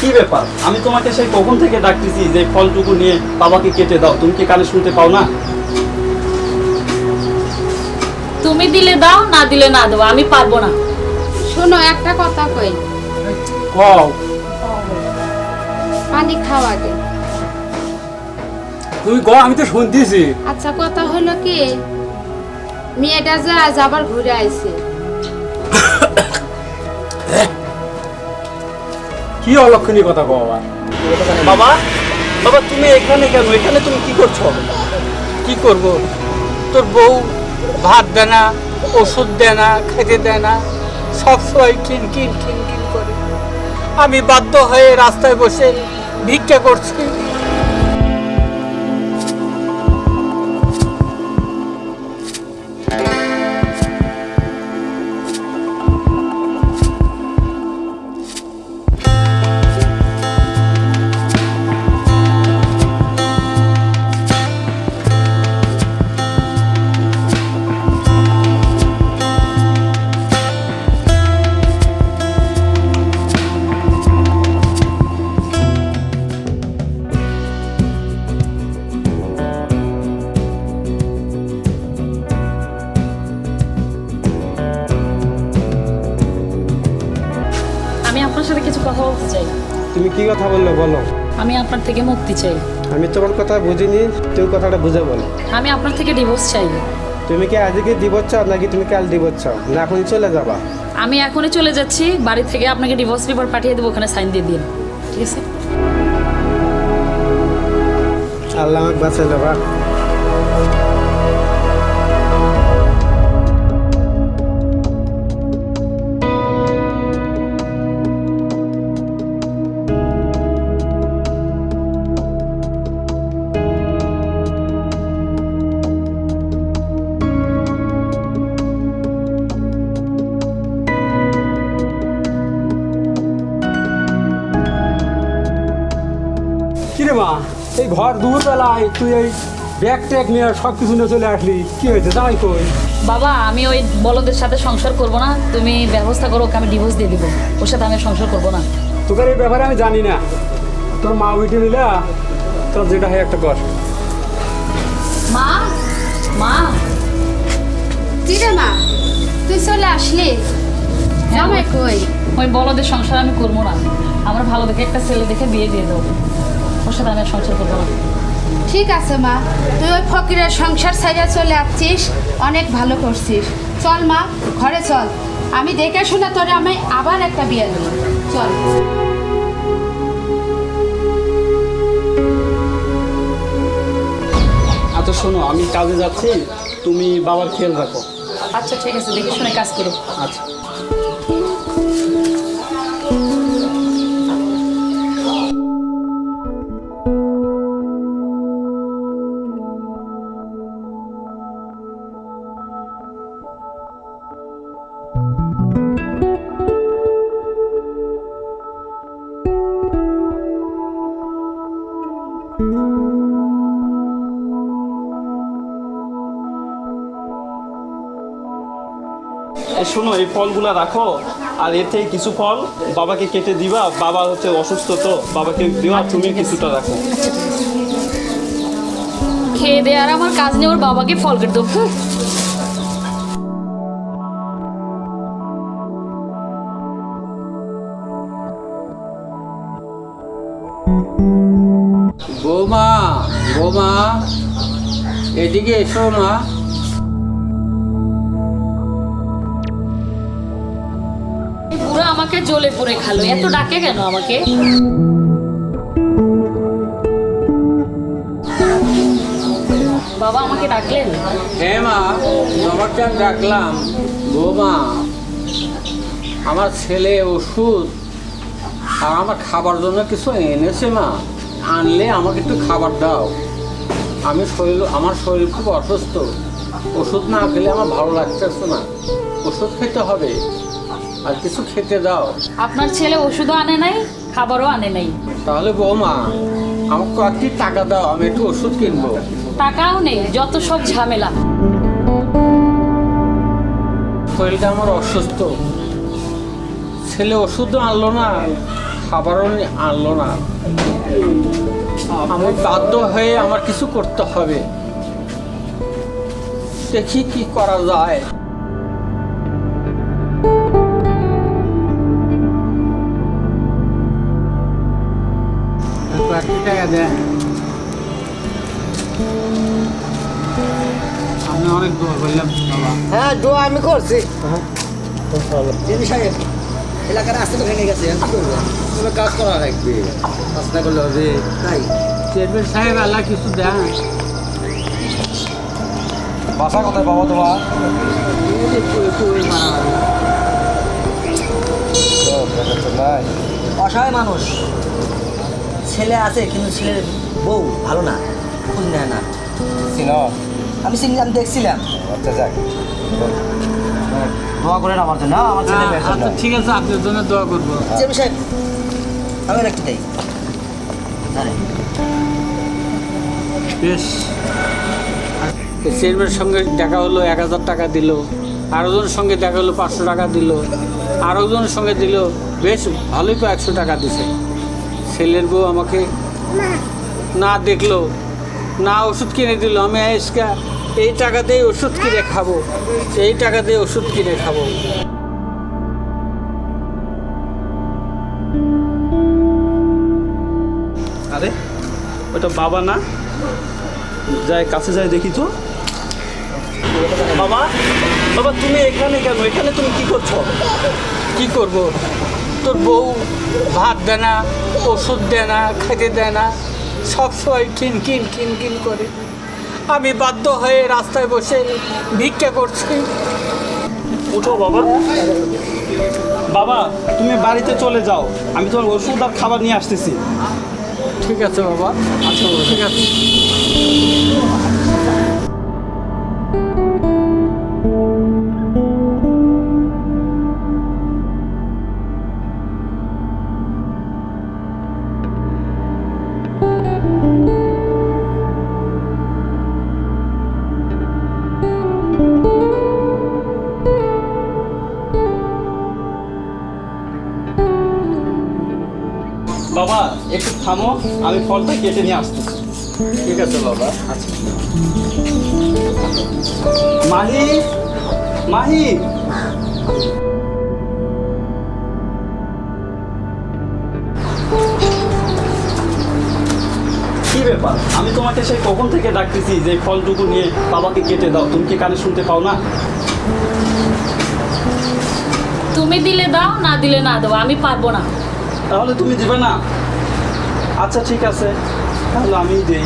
কি ব্যাপার? আমি তোমাকে সেই কখন থেকে ডাকতেছি যে ফলটুকু নিয়ে বাবাকে কেটে দাও। তুমি কি কানে শুনতে পাও না? তুমি দিলে দাও না দিলে না দাও আমি পারব না। শোনো একটা কথা কই। কও। পানি খাও আগে। তুমি গ আমি তো শুনতেছি। আচ্ছা কথা হলো কি? মেয়েটা যে আজ আবার ঘুরে আইছে। কি অলক্ষণীয় কথা কো বাবা? বাবা বাবা তুমি এখানে কেন? এখানে তুমি কি করছ? কি করব? তোর বউ ভাত দেয় না ওষুধ দেয় না খেতে দেয় না সবসময় কিন কিন কিন কিন করে। আমি বাধ্য হয়ে রাস্তায় বসে ভিক্ষা করছি। আমি আপনার সাথে কিছু কথা বলতে চাই। তুমি কি কথা বলল বলো। আমি আপনার থেকে মুক্তি চাই। আমি তোমার কথা বুঝিনি তুই কথাটা বুঝে বলো। আমি আপনার থেকে ডিভোর্স চাই। তুমি কি আজকে দিবস চাও নাকি তুমি কাল দিবস চাও? না এখনই চলে যাবা। আমি এখনই চলে যাচ্ছি বাড়ি থেকে আপনাকে ডিভোর্স পেপার পাঠিয়ে দেবো ওখানে সাইন দিয়ে দিন। ঠিক আছে? আল্লাহ আমাকে বাঁচে যাবা কিরে মা এই ঘর দূর বেলায় তুই এই ব্যাগ ট্যাগ নিয়ে সব কিছু নিয়ে চলে আসলি। কি হয়েছে? যাই কই? বাবা আমি ওই বলদের সাথে সংসার করব না। তুমি ব্যবস্থা করো ওকে আমি ডিভোর্স দিয়ে দিব। ওর সাথে আমি সংসার করব না। তোকে এই ব্যাপারে আমি জানি না। তোর মা উঠে নিলা তোর যেটা হয় একটা কর। মা মা। কি রে মা? তুই চলে আসলি? জামাই কই? ওই বলদের সংসার আমি করব না। আমার ভালো দেখে একটা ছেলে দেখে বিয়ে দিয়ে দেবো ওর সাথে আমি সংসার করব না। ঠিক আছে মা। তুই ওই ফকিরের সংসার ছাইড়া চলে আসছিস অনেক ভালো করছিস। চল মা ঘরে চল। আমি দেখে শুনে তোরে আমি আবার একটা বিয়ে দেবো। চল। আচ্ছা শোনো আমি কাজে যাচ্ছি তুমি বাবার খেয়াল রাখো। আচ্ছা ঠিক আছে দেখে শুনে কাজ করো। আচ্ছা। শোনো এই ফলগুলা রাখো আর এর থেকে কিছু ফল বাবাকে কেটে দিবা বাবা হচ্ছে অসুস্থ তো বাবাকে দিবা তুমি কিছুটা রাখো। খেয়ে দে আর আমার কাজ নেই ওর বাবাকে ফল কেটে দেবো। বৌমা বৌমা এদিকে এসো মা। আমাকে জ্বলে পড়ে খালো। এত ডাকে কেন আমাকে? বাবা আমাকে ডাকলেন? হ্যাঁ মা তোমাকে ডাকলাম। বৌমা, আমার ছেলে ওষুধ আর আমার খাবার জন্য কিছু এনেছে মা। আনলে আমাকে একটু খাবার দাও। আমি শরীর, আমার শরীর খুব অসুস্থ। ওষুধ না খেলে আমার ভালো লাগতেছে না। ওষুধ খেতে হবে। আর কিছু খেতে দাও। আপনার ছেলে ওষুধও আনে নাই খাবারও আনে নাই। তাহলে বৌমা আমাকে কয়েকটি টাকা দাও? আমি একটু ওষুধ কিনবো। টাকাও নেই যত সব ঝামেলা। শরীরটা আমার অসুস্থ। ছেলে ওষুধও আনলো না খাবারও আনলো না। আমি বাধ্য হয়ে আমার কিছু করতে হবে। দেখি কি করা যায়। টাকা দেয় আমি অনেক দোয়া করলাম হ্যাঁ দোয়া আমি করছি। সাহেব এলাকার রাস্তা ভেঙে গেছে আর কি করব? কোনো কাজ করা লাগবে। কাজ না করলে হবে। তাই? চেয়ারম্যান সাহেব আল্লাহ কিছু দেন। বাসা কোথায় বাবা তোমার? অসহায় মানুষ। ছেলে আছে কিন্তু ছেলের বউ ভালো না খোঁজ নেয় না। চিনো আমি চিনলাম দেখছিলাম। আচ্ছা যাক। দোয়া করেন আমার জন্য আমার ছেলে জন্য। আচ্ছা ঠিক আছে আপনার জন্য দোয়া করব। চেয়ারম্যান সাহেব আমি রাখতে চাই আরে বেশ। চেয়ারম্যানের সঙ্গে দেখা হলো এক হাজার টাকা দিল। আরেকজনের সঙ্গে দেখা হলো পাঁচশো টাকা দিল। আরেকজনের সঙ্গে দিল বেশ ভালোই তো একশো টাকা দিছে। ছেলের বউ আমাকে না দেখল না ওষুধ কিনে দিল। আমি আজকে এই টাকা দিয়ে ওষুধ কিনে খাব এই টাকা দিয়ে ওষুধ কিনে খাব। আরে ওটা বাবা না? যাই কাছে যাই দেখি তো। বাবা বাবা তুমি এখানে কেন? এখানে তুমি কি করছ? কি করব? তোর বউ ভাত দেয় না ওষুধ দেয় না খেতে দেয় না সবসময় কিন কিন কিন কিন করে। আমি বাধ্য হয়ে রাস্তায় বসে ভিক্ষা করছি। উঠো বাবা। বাবা তুমি বাড়িতে চলে যাও। আমি তোমার ওষুধ আর খাবার নিয়ে আসতেছি। ঠিক আছে বাবা। আচ্ছা ঠিক আছে। একটু থামো আমি ফলটা কেটে নিয়ে আসতেছি ঠিক আছে বাবা আচ্ছা। মাহি মাহি। কি ব্যাপার? আমি তোমাকে সেই কখন থেকে ডাকতেছি যে ফলটুকু নিয়ে বাবাকে কেটে দাও? তুমি কি কানে শুনতে পাও না? তুমি দিলে দাও না দিলে না দাও আমি পারব না। তাহলে তুমি দিবে না? আচ্ছা ঠিক আছে। তাহলে আমি দিই।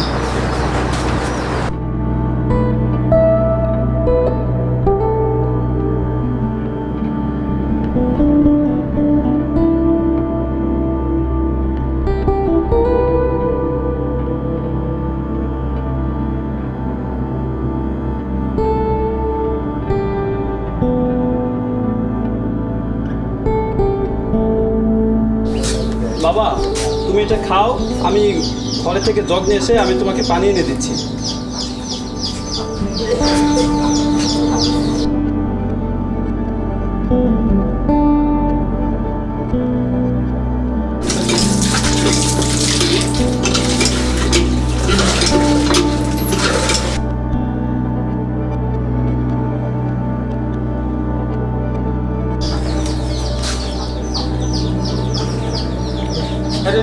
ঘরে থেকে জগ নিয়ে এসে আমি তোমাকে পানি এনে দিচ্ছি।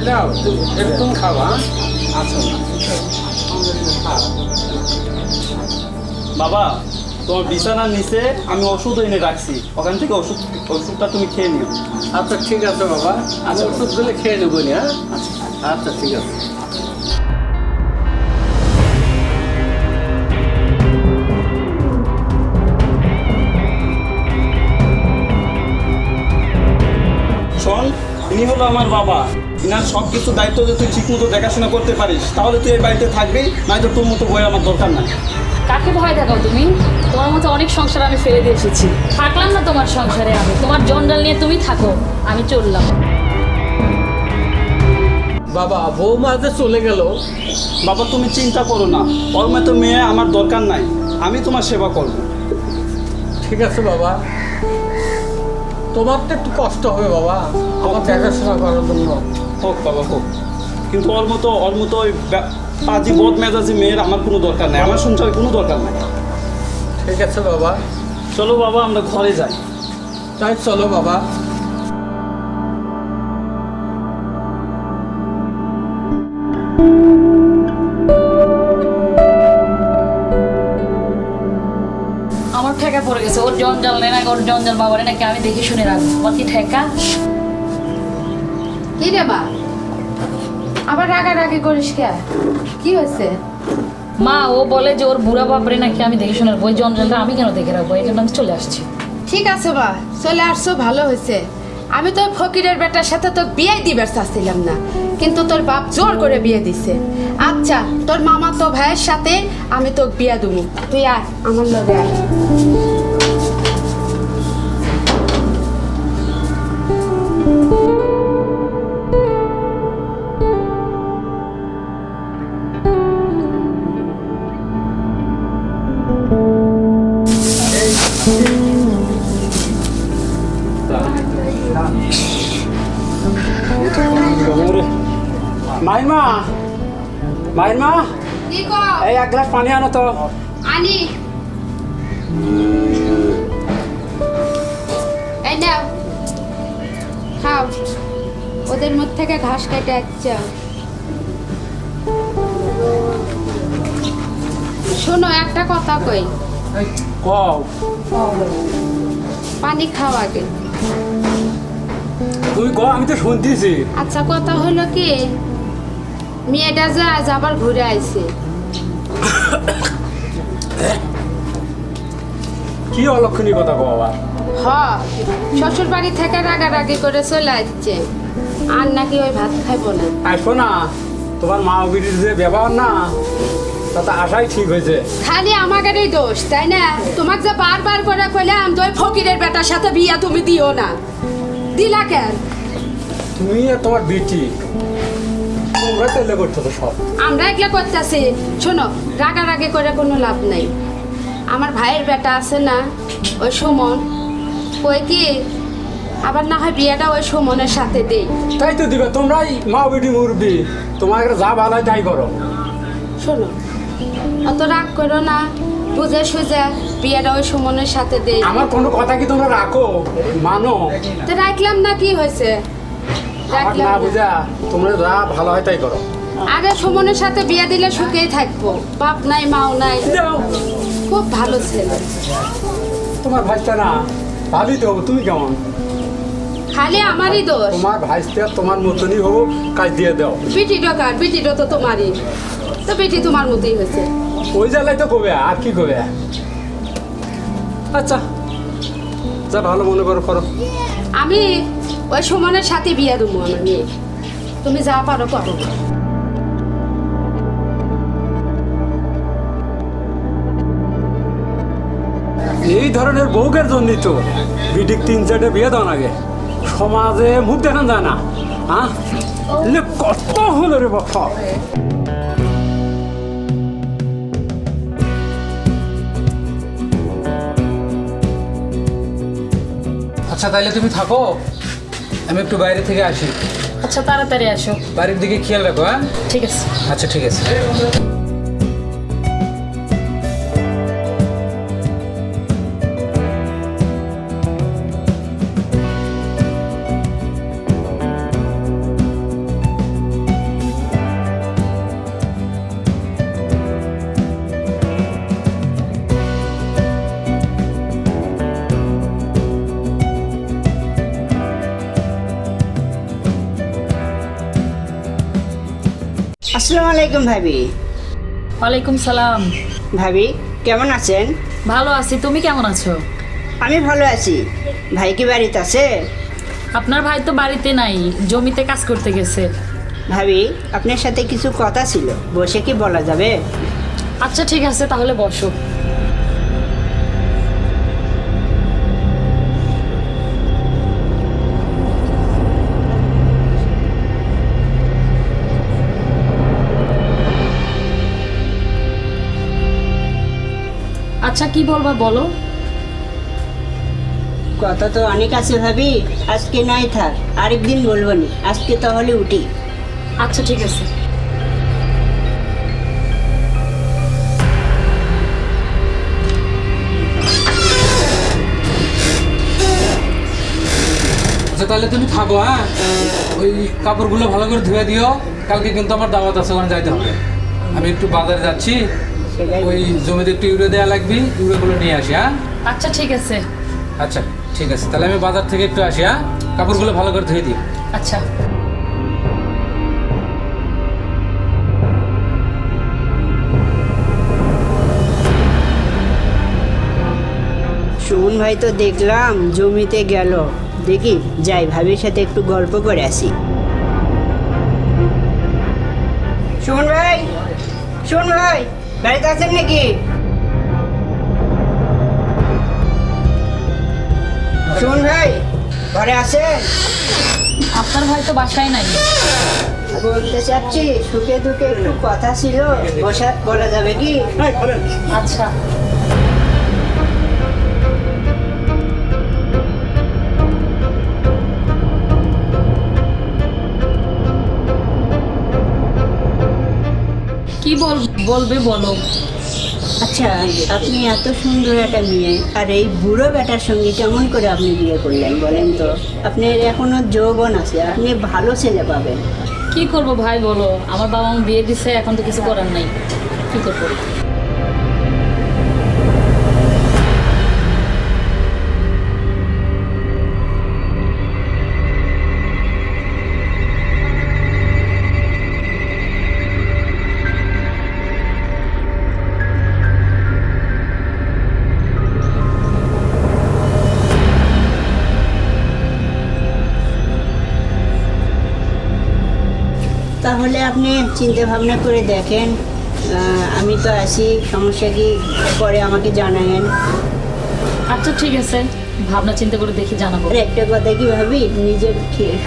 দাও তুমি এরকম খাওয়া আচ্ছা বাবা তোমার বিছানার নিচে আমি ওষুধ এনে রাখছি। ওখান থেকে ওষুধ ওষুধটা তুমি খেয়ে নিও। আচ্ছা ঠিক আছে বাবা। আমি ওষুধগুলো খেয়ে নেব নি হ্যাঁ? আচ্ছা ঠিক আছে। শোন ইনি হলো আমার বাবা। ইনার সব কিছু দায়িত্ব যদি তুই ঠিকমতো দেখাশোনা করতে পারিস তাহলে তুই এই বাড়িতে থাকবি নয়তো তোর মতো বই আমার দরকার নাই। কাকে ভয় দেখাও তুমি? তোমার মতো অনেক সংসার আমি ফেলে দিয়ে এসেছি। থাকলাম না তোমার সংসারে আমি। তোমার জঞ্জাল নিয়ে তুমি থাকো আমি চললাম। বাবা বৌমা যে চলে গেল। বাবা তুমি চিন্তা করো না। ওর মতো মেয়ে আমার দরকার নাই। আমি তোমার সেবা করব। ঠিক আছে বাবা। তোমার তো একটু কষ্ট হবে বাবা আমার দেখাশোনা করার জন্য। হোক বাবা হোক। কিন্তু ওর মতো ওর মতো ওই পাজি বদ মেজাজি মেয়ের আমার কোনো দরকার নাই। আমার সংসারে কোনো দরকার নাই। ঠিক আছে বাবা। চলো বাবা আমরা ঘরে যাই। তাই চলো বাবা। আমার ঠেকা পড়ে গেছে। ওর জঞ্জাল নেই না ওর জঞ্জাল বাবারে নাকি আমি দেখে শুনে রাখব। আমার কি ঠেকা? কি রে মা? আবার রাগারাগি করিস কে? কি হয়েছে? মা ও বলে যে ওর বুড়া বাপরে নাকি আমি দেখে শুনে রাখব। ওই জঞ্জালটা আমি কেন দেখে রাখব? এই জন্য আমি চলে আসছি। ঠিক আছে মা চলে আসছো ভালো হয়েছে। আমি তো ফকিরের বেটার সাথে তো বিয়ে দিবার চাচ্ছিলাম না কিন্তু তোর বাপ জোর করে বিয়ে দিছে। আচ্ছা তোর মামা তো ভাইয়ের সাথে আমি তো বিয়ে দেবো। তুই আয় আমার লগে আয়। গ্লাস পানি আনো তো। আনি। এই নাও। খাও। ওদের মধ্যে থেকে ঘাস কেটে আচ্ছা শোনো একটা কথা কই। কও। পানি খাও আগে। তুই কও আমি তো শুনতেছি। আচ্ছা কথা হলো কি? মেয়েটা যা আজ আবার ঘুরে আইছে। কি অলক্ষণী কথা কও আবার? হ শ্বশুর বাড়ি থেকে রাগারাগি করে চলে আসছে। আর নাকি ওই ভাত খাইবো না। আসব না তোমার মা বিটির যে ব্যবহার না তাতে আশাই ঠিক হয়েছে। খালি আমাদেরই দোষ তাই না? তোমাকে যে বারবার করে কইলাম তো ওই ফকিরের বেটার সাথে বিয়া তুমি দিও না। দিলা কেন? তুমি আর তোমার বিটি তোমরা তেলে করতেছো সব। আমরা এগুলো করতেছি। শোনো রাগারাগি করে কোনো লাভ নাই। আমার ভাইয়ের বেটা আছে না ওই সুমন। কই কি? আবার না হয় বিয়েটা ওই সুমনের সাথে দেই। তাই তো দিবে তোমরাই মা বিটি মুরবি তোমার যা ভালো হয় তাই করো। শোনো অত রাগ করো না বুঝে সুঝে বিয়েটা ওই সুমনের সাথে দেই। আমার কোনো কথা কি তোমরা রাখো? মানো। তো রাখলাম না কি হয়েছে? আমার না বুঝা তোমরা যা ভালো হয় তাই করো। আরে সুমনের সাথে বিয়ে দিলে সুখেই থাকব। বাপ নাই মাও নাই। খুব ভালো ছেলে। তোমার ভাইটা না ভালোই তো হব তুমি কেমন? খালি আমারই দোষ। তোমার ভাইস্তে তোমার মতনই হব কাজ দিয়ে দাও। বিটি ডকার বিটিটা তো তোমারই। তো বিটি তোমার মতোই হয়েছে। ওই জ্বালাই তো কবে আর কি কবে? আচ্ছা যা ভালো মনে করো করো। আমি ওই সুমনের সাথে বিয়ে দেবো আমার মেয়ে তুমি যা পারো করো। এই ধরনের বউকের জন্যই তো বিটিক তিন চারটে বিয়ে দাও আগে সমাজে মুখ দেখান যায় না হ্যাঁ কত হলো রে বাবা আচ্ছা তাহলে তুমি থাকো। আমি একটু বাইরে থেকে আসি। আচ্ছা তাড়াতাড়ি আসো। বাড়ির দিকে খেয়াল রাখো হ্যাঁ? ঠিক আছে। আচ্ছা ঠিক আছে। আসসালামু আলাইকুম ভাবি। ওয়ালাইকুম সালাম। ভাবি কেমন আছেন? ভালো আছি তুমি কেমন আছো? আমি ভালো আছি। ভাই কি বাড়িতে আছে? আপনার ভাই তো বাড়িতে নাই জমিতে কাজ করতে গেছে। ভাবি আপনার সাথে কিছু কথা ছিল বসে কি বলা যাবে? আচ্ছা ঠিক আছে তাহলে বসো। আচ্ছা কি বলবা বলো? কথা তো অনেক আছে ভাবি আজকে নাই থাক আরেকদিন বলব নি আজকে তাহলে উঠি। আচ্ছা ঠিক আছে। আচ্ছা তাহলে তুমি থাকো হ্যাঁ? ওই কাপড়গুলো ভালো করে ধুয়ে দিও কালকে কিন্তু আমার দাওয়াত আছে ওখানে যাইতে হবে। আমি একটু বাজারে যাচ্ছি। ওই জমিতে একটু ইউরিয়া দেওয়া লাগবে ইউরিয়াগুলো নিয়ে আসি হ্যাঁ? আচ্ছা ঠিক আছে। আচ্ছা ঠিক আছে। তাহলে আমি বাজার থেকে একটু আসি হ্যাঁ? কাপড়গুলো ভালো করে ধুয়ে দিই। আচ্ছা। সুমন ভাই তো দেখলাম জমিতে গেল। দেখি যাই ভাবির সাথে একটু গল্প করে আসি। সুমন ভাই সুমন ভাই বাড়িতে আছেন নাকি? শুন ভাই ঘরে আছেন? আপনার ভাই তো বাসায় নাই। বলতে চাচ্ছি সুখে দুঃখে একটু কথা ছিল বসে বলা যাবে কি? আচ্ছা। বলবে বলো। আচ্ছা আপনি এত সুন্দর একটা মেয়ে, আর এই বুড়ো বেটার সঙ্গে কেমন করে আপনি বিয়ে করলেন বলেন তো? আপনার এখনও যৌবন আছে আপনি ভালো ছেলে পাবেন। কি করব ভাই বলো, আমার বাবা মা বিয়ে দিছে, এখন তো কিছু করার নাই। কি করব? তাহলে আপনি চিন্তা ভাবনা করে দেখেন। আমি তো আছি সমস্যা কি? পরে আমাকে জানায়েন। আচ্ছা ঠিক আছে। ভাবনা চিন্তা করে দেখি জানাব। আর একটা কথা কি ভাবি? নিজের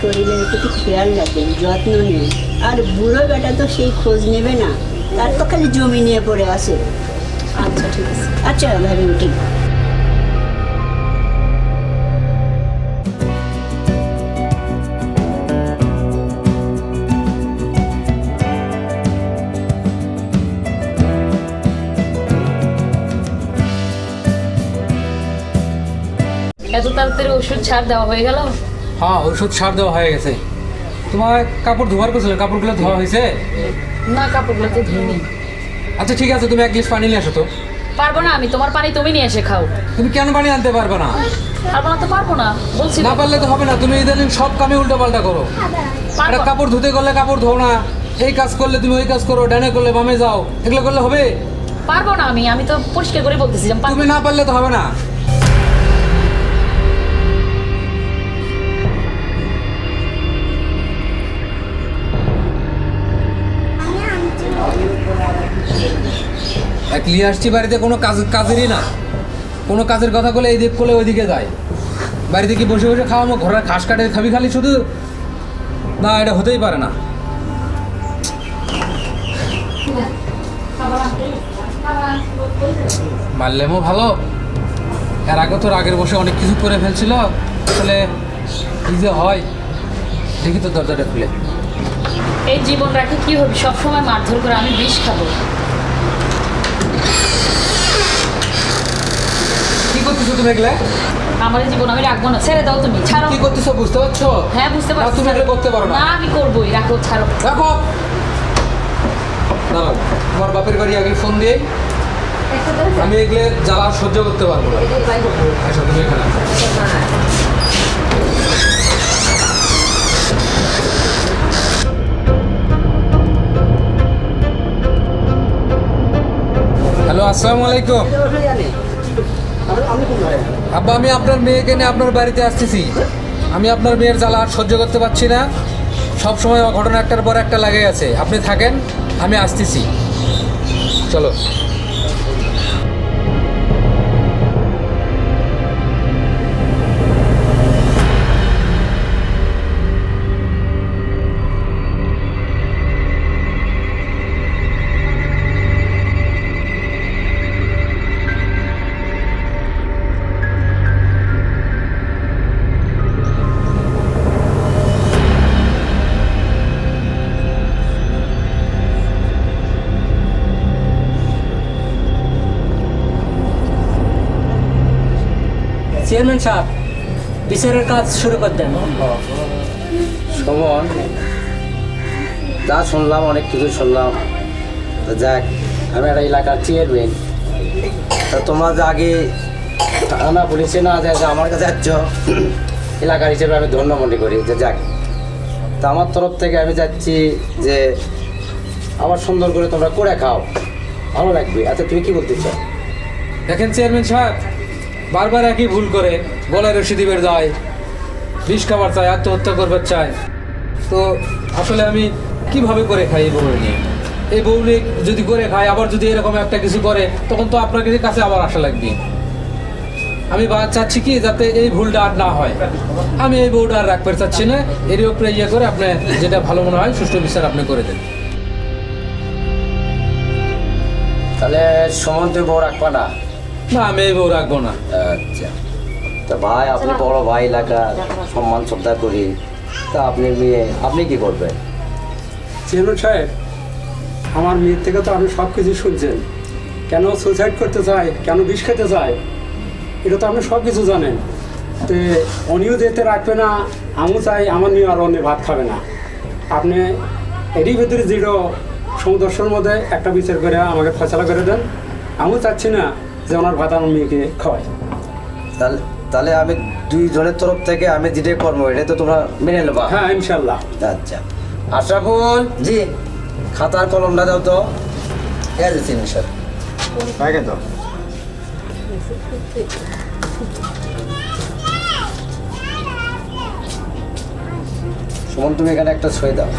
শরীরের প্রতি খেয়াল রাখবেন যত্ন নেন। আর বুড়ো বেটা তো সেই খোঁজ নেবে না। তার তো খালি জমি নিয়ে পড়ে আছে। আচ্ছা ঠিক আছে। আচ্ছা ভাবি উঠি। এত তাড়াতাড়ি ওষুধ ছাড় দেওয়া হয়ে গেল? হ্যাঁ ওষুধ সার দেওয়া হয়ে গেছে। তোমার কাপড় ধোয়ার করছিল কাপড়গুলো ধোয়া হয়েছে? না কাপড়গুলোতে ধুইনি। আচ্ছা ঠিক আছে তুমি এক গ্লাস পানি নিয়ে আসো তো। পারব না আমি তোমার পানি তুমি নিয়ে এসে খাও। তুমি কেন পানি আনতে পারবে না? পারব না তো পারব না বলছি না পারলে তো হবে না তুমি ইদানিং সব কামে উল্টো পাল্টা করো একটা কাপড় ধুতে গেলে কাপড় ধোও না। এই কাজ করলে তুমি ওই কাজ করো ডানে করলে বামে যাও। এগুলো করলে হবে? পারব না আমি আমি তো পরিষ্কার করে বলতেছি তুমি না পারলে তো হবে না। এক নিয়ে আসছি, বাড়িতে কোনো কাজ, কাজেরই না। কোনো কাজের কথা বলে এই দিক করলে ওইদিকে যায়। বাড়িতে কি বসে বসে খাওয়াবো ঘরের ঘাস কাটে, খাবি খালি শুধু? না, এটা হতেই পারে না। মারলেমও ভালো। এর আগে তো রাগের বসে অনেক কিছু করে ফেলছিল। আসলে কি যে হয়? দেখি তো দরজাটা খুলে। এই জীবন রাখে কি হবে? সবসময় মারধর করে আমি বিষ খাব। করতেছো তুমি এগুলা? আমার জীবন আমি রাখব না। ছেড়ে দাও তুমি ছাড়ো। কি করতেছো বুঝতে পারছ? হ্যাঁ বুঝতে পারছি তুমি এগুলো করতে পারো না। আমি করবোই। রাখো ছাড়ো। রাখো। দাঁড়াও বাপের বাড়ি আগে ফোন দিয়ে আমি এগুলো জ্বালা সহ্য করতে পারব না। আসো তুমি এখানে হ্যালো আসসালামু আলাইকুম। আব্বা, আমি আপনার মেয়েকে নিয়ে আপনার বাড়িতে আসতেছি। আমি আপনার মেয়ের জ্বালা আর সহ্য করতে পারছি না। সব সময় ঘটনা একটার পর একটা লাগে আছে। আপনি থাকেন, আমি আসতেছি। চলো। চেয়ারম্যান সাহেব বিচারের কাজ শুরু করে দেন। সুমন যা শুনলাম অনেক কিছু শুনলাম। তো যাক আমি একটা এলাকার চেয়ারম্যান তা তোমরা যে আগে থানা পুলিশে না যায় যে আমার কাছে যাচ্ছ এলাকার হিসেবে আমি ধন্য মনে করি। যে যাক তা আমার তরফ থেকে আমি যাচ্ছি যে আবার সুন্দর করে তোমরা করে খাও। ভালো লাগবে। আচ্ছা তুমি কি বলতে চাও? দেখেন চেয়ারম্যান সাহেব বারবার একই ভুল করে, গলায় রশি দিবের যায়, বিষ খাবার চায়, আত্মহত্যা করবার চায়। তো আসলে আমি কীভাবে করে খাই এই বউ নিয়ে? এই বউ নিয়ে যদি করে খাই আবার যদি এরকম একটা কিছু করে, তখন তো আপনার কাছে আবার আশা লাগবে। আমি চাচ্ছি কি যাতে এই ভুলটা আর না হয়। আমি এই বউটা আর রাখতে চাচ্ছি না। এর উপরে ইয়ে করে আপনি যেটা ভালো মনে হয়, সুষ্ঠু বিচার আপনি করে দেন। তাহলে সুমন তুমি বউ রাখবা না। না আমি বউ রাখব না। আচ্ছা। তা ভাই আপনি বড় ভাই এলাকা সম্মান শ্রদ্ধা করি। তা আপনি মেয়ে আপনি কি করবেন? চেয়ারম্যান সাহেব আমার মেয়ের থেকে তো আপনি সব কিছু শুনছেন। কেন সুইসাইড করতে চায় কেন বিষ খেতে চায় এটা তো আপনি সব কিছু জানেন। তো উনিও যেতে রাখবে না আমিও চাই আমার মেয়ে আর অন্য ভাত খাবে না। আপনি এরই ভিতরে জিরো সমদর্শনের মধ্যে একটা বিচার করে আমাকে ফসলা করে দেন। আমিও চাচ্ছি না যে ওনার ভাত আমার মেয়েকে খাওয়ায়। তাহলে তাহলে আমি দুই জনের তরফ থেকে আমি যেটা কর্ম এটা তো তোমরা মেনে নেবা। হ্যাঁ ইনশাল্লাহ আচ্ছা। আশরাফুল জি খাতার কলমটা দাও তো। আছে চিনি স্যার তাই তো। সুমন তুমি এখানে একটা সই দাও।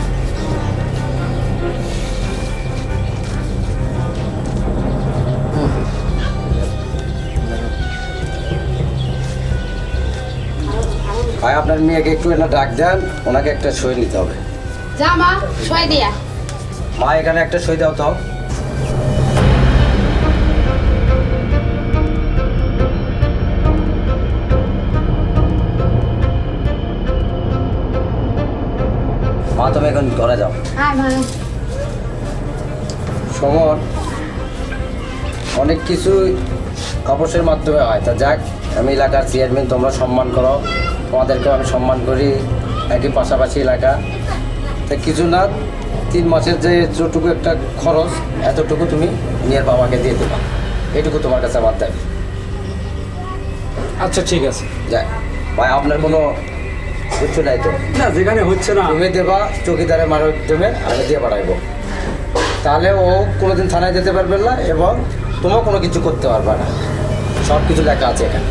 ভাই আপনার মেয়েকে একটু এটা ডাক দেন ওনাকে একটা সই নিতে হবে। যা মা সয় দিয়া। মা এখানে একটা সই দাও তো। মা তুমি এখন ঘরে যাও। সমর অনেক কিছু আপসের মাধ্যমে হয়। তা যাক আমি এলাকার চেয়ারম্যান তোমরা সম্মান করো। তোমাদেরকেও আমি সম্মান করি একই পাশাপাশি এলাকা। তা কিছু না তিন মাসের যে যতটুকু একটা খরচ এতটুকু তুমি মেয়ের বাবাকে দিয়ে দেবা। এটুকু তোমার কাছে আমার দাবি। আচ্ছা ঠিক আছে। যাক ভাই আপনার কোনো কিছু নাই তো? না যেখানে হচ্ছে না। তুমি দেবা চৌকিদারের মাধ্যমে আমি দিয়ে পাঠাইবো। তাহলে ও কোনোদিন থানায় যেতে পারবে না এবং তোমার কোনো কিছু করতে পারবে না। সব কিছু লেখা আছে এখানে।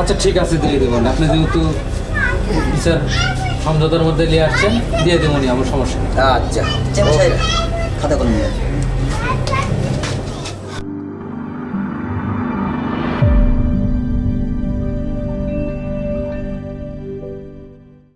আচ্ছা ঠিক আছে দিয়ে দেবেন আপনি যেহেতু স্যার সমঝোতার মধ্যে নিয়ে আসছেন দিয়ে দেবো নি আমার সমস্যা আচ্ছা সাহেব খাতা করে